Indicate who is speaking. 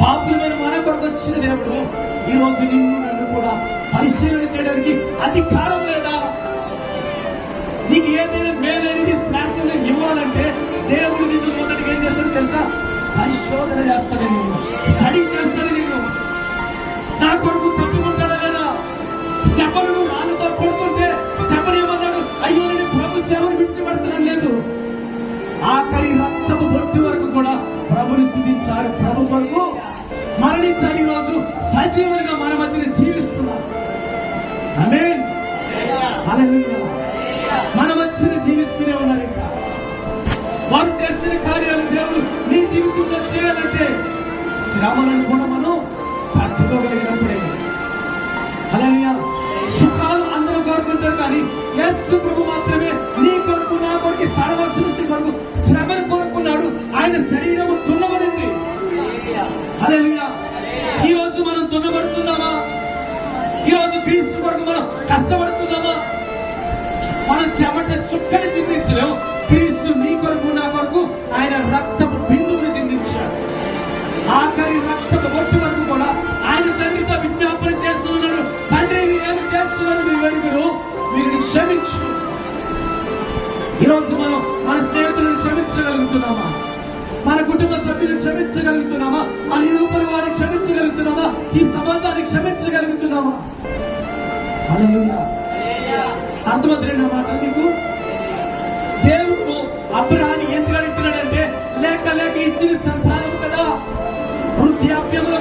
Speaker 1: పాపులమైన మన కొరకు వచ్చిన దేవుడు ఈ రోజు నిన్ను నన్ను కూడా పరిశీలన చేయడానికి అధికారం లేదా? నీకు ఏదైనా మేలైనది శాస్త్రంలో ఇవ్వాలంటే దేవుడు నిన్ను మొదటికి ఏం చేస్తాడు తెలుసా? పరిశోధన చేస్తాడు నేను స్టడీ చేస్తాడు నేను నా కొడుకు తప్పుకుంటాడా లేదా? స్టెపను రాళ్ళతో కొడుతుంటే స్టెపన్ ఏమన్నాడు అయ్యో నేను ప్రభు సేవను విడిచిపెడతాను లేదు. ఆఖరి రక్తం మన వచ్చిన జీవిస్తూనే ఉన్నారు ఇంకా. వారు చేసిన కార్యాలు దేవుడు నీ జీవితంలో చేయాలంటే శ్రమలను కూడా మనం తట్టుకోగలిగినప్పుడే. అలా సుఖాలు అందరూ కోరుకుంటారు కానీ యేసు ప్రభు మాత్రమే నీ కొరకు నా కొరకు సర్వ సృష్టి కొరకు శ్రమను కోరుకున్నాడు. ఆయన శరీరము తున్నబడింది అలా ఈ రోజు మనం తున్నబడుతున్నామా ఈ రోజు క్రీస్తు కొరకు మనం కష్టపడుతున్నామా? మనం చెమట చుక్కని చిందించలేము క్రీస్తు నీ కొరకు నా కొరకు ఆయన రక్తపు బిందువుని చిందించాడు. ఆఖరి రక్తపు బొట్టు వరకు కూడా ఆయన తండ్రితో విజ్ఞాపన చేస్తున్నాడు తండ్రి ఏమి చేస్తున్నాడు మీ వెలుగురు మీరు క్షమించు. ఈరోజు మనం మన స్నేహితులను క్షమించగలుగుతున్నామా? మన కుటుంబ సభ్యులు క్షమించగలుగుతున్నామా? మన ఇరువురు వారిని క్షమించగలుగుతున్నామా? ఈ సమాజాన్ని క్షమించగలుగుతున్నామా? అలా అర్థమవుతుంది నా మాట మీకు దేవుడు అబ్రహాన్ని ఎందుకు అడుగుతున్నాడంటే లేక లేక ఇచ్చిన సంతానం కదా? వృద్ధాప్యంలో